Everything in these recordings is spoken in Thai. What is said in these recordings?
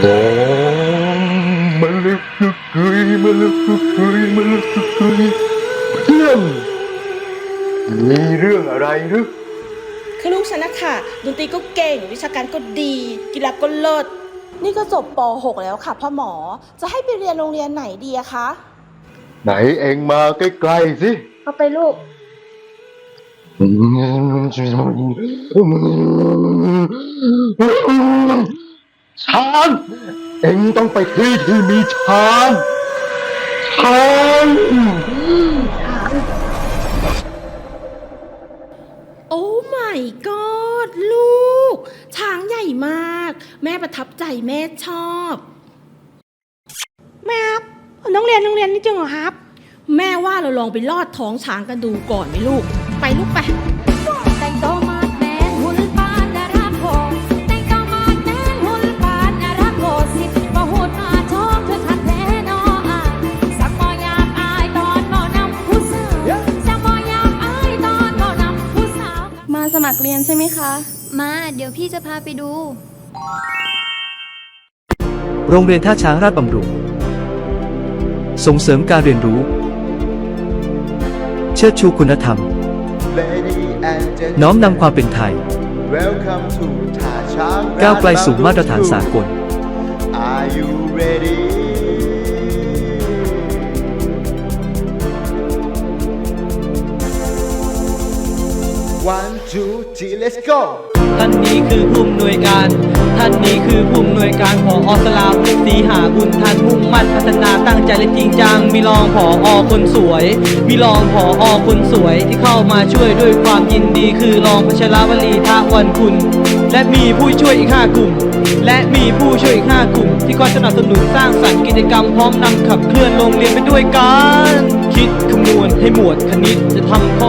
โอ้มะลึกกึกกึยมะลึกกึกกึยมะลึกกึกกึยเพื่อนมีเรื่องอะไรหรือคือลูกฉันนะคะดนตรีก็เก่ง วิชาการก็ดี กีฬาก็เลิศ นี่ก็จบป .6 แล้วค่ะพ่อหมอ จะให้ไปเรียนโรงเรียนไหนดีอะคะ ไหนเองมาใกล้ๆสิเอาไปลูก ช้าง เอ็งต้องไปที่ที่มีช้าง ช้างโอ้ my god ลูก ช้างใหญ่มาก แม่ประทับใจแม่ชอบ แม่ครับน้องเรียนโรงเรียนนี่จริงเหรอครับ แม่ว่าเราลองไปลอดท้องช้างกันดูก่อนไหมลูก ไปลูกไป มาสมัครเรียนใช่ไหมคะ มา เดี๋ยวพี่จะพาไปดู โรงเรียนท่าช้างราชบำรุง ส่งเสริมการเรียนรู้ เชิดชูคุณธรรม น้อมนำความเป็นไทย Welcome to ท่าช้างก้าวไกลสู่มาตรฐานสากล Are you ready T let's go ท่านนี้คือผู้อำนวยการ ท่านนี้คือผู้อำนวยการของอสลาวุธสีหาบุญท่านมุ่งมั่นพัฒนาตั้งใจและจริงจัง มีรองผออคนสวย มีรองผออคนสวยที่เข้ามาช่วยด้วยความยินดีคือรองพัชรวลีทาวันคุณ และมีผู้ช่วยอีกห้ากลุ่ม และมีผู้ช่วยอีกห้ากลุ่ม ที่คอยสนับสนุนสร้างสรรค์กิจกรรมพร้อมนำขับเคลื่อนโรงเรียนไปด้วยกัน คิดคำนวณให้หมวดคณิตจะทำข้อ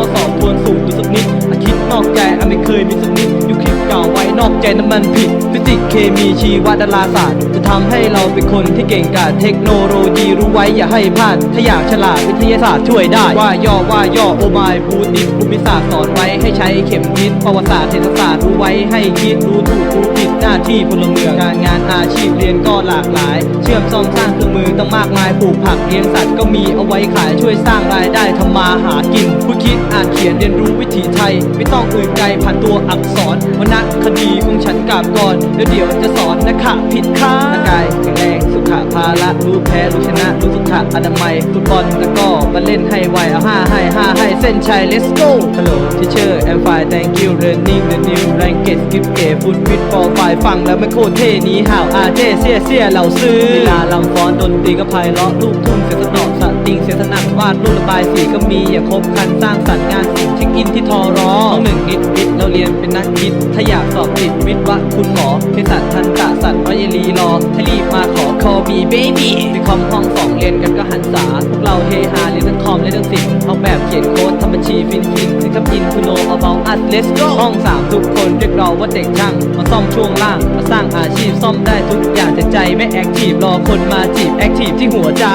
เคยมีสักนิดอยู่คลิปเก่าไว้นอกใจน้ำมันผิด ฟิสิกส์เคมีชีวดาราศาสตร์ จะทำให้เราเป็นคนที่เก่งกาจเทคโนโลยีรู้ไว้อย่าให้พลาด ถ้าอยากฉลาดวิทยาศาสตร์ช่วยได้ ว่าย่อว่าย่อโอมายพูดิภูมิศาสตร์สอนไว้ให้ใช้เข็มทิศประวัติศาสตร์เศรษฐศาสตร์รู้ไว้ให้คิดรู้ถูกรู้ผิดหน้าที่พลเมืองการงานอาชีพเรียนก็หลากหลาย เชื่อมซ่อมสร้างเครื่องมือต้องมากมายปลูกผักเลี้ยงสัตว์ก็มีเอาไว้ขายช่วยสร้างรายได้ทำมาหากินผู้คิดอ่านเขียนเรียนรู้วิถีไทย ไม่ต้องอื่นไกลผ่านตัวอักษรวรรณคดีของฉันกาบก่อนแล้วเดี๋ยวจะสอนนะคะผิดค่าร่างกายแข็งแรงสุขภาละรู้แพ้รู้ชนะรู้สุขอนามัยฟุตบอลแล้วก็มาเล่นให้ไวเอาห้าให้ห้าให้เส้นชัย let's go hello teacher I'm fine thank you learning the new language skip g a food fit for five ฟังแล้วไม่โคตรเท่นี้ห่าวอาเจเสียเสียเหล่าซื้อลีลาลำฟ้อนดนตรีก็ไพเราะลูกทุ่งเสียงสนอสติงเสียงสนั่นวาดรูประบายสีก็มีอย่าครบครันสร้างสรรค์งานสิ่ง อินที่ทอรอต้องหนึ่งนิดนิดเราเรียนเป็นนักคิด ถ้าอยากสอบติดวิทย์วะคุณหมอเภสัชทันตะสัตว์ร้อยยลีรอให้รีบมาขอ call me baby ในคอมห้องสองเรียนกันก็หันษาพวกเราเฮฮาเรียนทั้งคอมและทั้งศิลป์เอาแบบเขียนโค้ดทำบัญชีฟินฟินถึงกับอินทูโน about us let's go ห้องสามทุกคนเรียกเราว่าเด็กช่างมาซ่อมช่วงล่างมาสร้างอาชีพซ่อมได้ทุกอย่างแต่ใจไม่แอคทีฟรอคนมาจีบแอคทีฟที่หัวใจ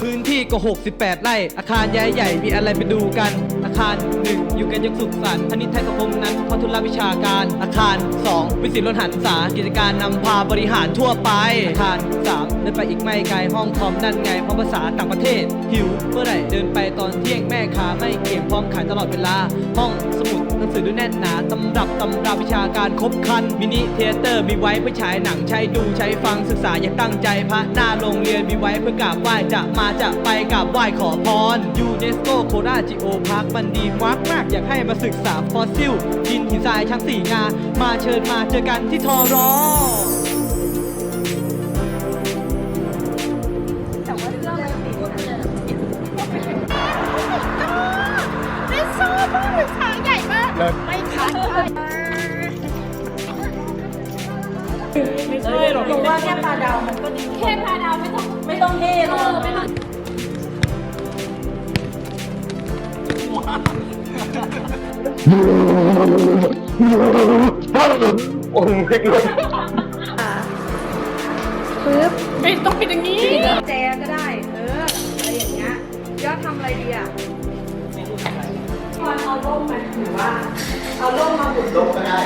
พื้นที่ก็ 68 ไร่ อาคารใหญ่ใหญ่มีอะไรไปดูกัน อาคาร 1 อยู่กันยังสุขสันต์พนิษฐ์ไทยสังคมนั้นพอทุนรับวิชาการ อาคาร 2 วิสิตรถหันษากิจการนำพาบริหารทั่วไป อาคาร 3 เดินไปอีกไม่ไกลห้องคอมนั่นไงพร้อมภาษาต่างประเทศ หิวเมื่อไหร่เดินไปตอนเที่ยงแม่ค้าไม่ายตลอดเวลา ห้องสมุดหนังสือดูแน่นหนาตำรับตำราวิชาการครบครัน มินิเทเตอร์มีไว้เพื่อฉายหนังใช้ดูใช้ฟังศึกษาอย่างตั้งใจพระหน้าโรงเรียนมีไว้เพื่อกราบไหว้จะมาจะไปกราบไหว้ขอพรยูเนสโกโคราจิโอพาร์คมันดีมากมากอยากให้มาศึกษาฟอสซิลดินหินทรายทั้งสี่งามาเชิญมาเจอกันที่ทอรอ ชอบมากช้างใหญ่มากไม่ทันเลยไม่ใช่หรอกนูว่าแค่ตาดาวมันก็ดีแค่ตาดาวไม่ต้องไม่ต้องเท่หรอกไม่ต้องโอ้ยพลิกเลยปึ๊บไอ้ต้องเป็นอย่างนี้ แจก็ได้ เอออะไรอย่างเงี้ยยอดทำอะไรดีอะ วันเอาล่มมาหรือว่า เอาล่มมาบุด ลงก็ได้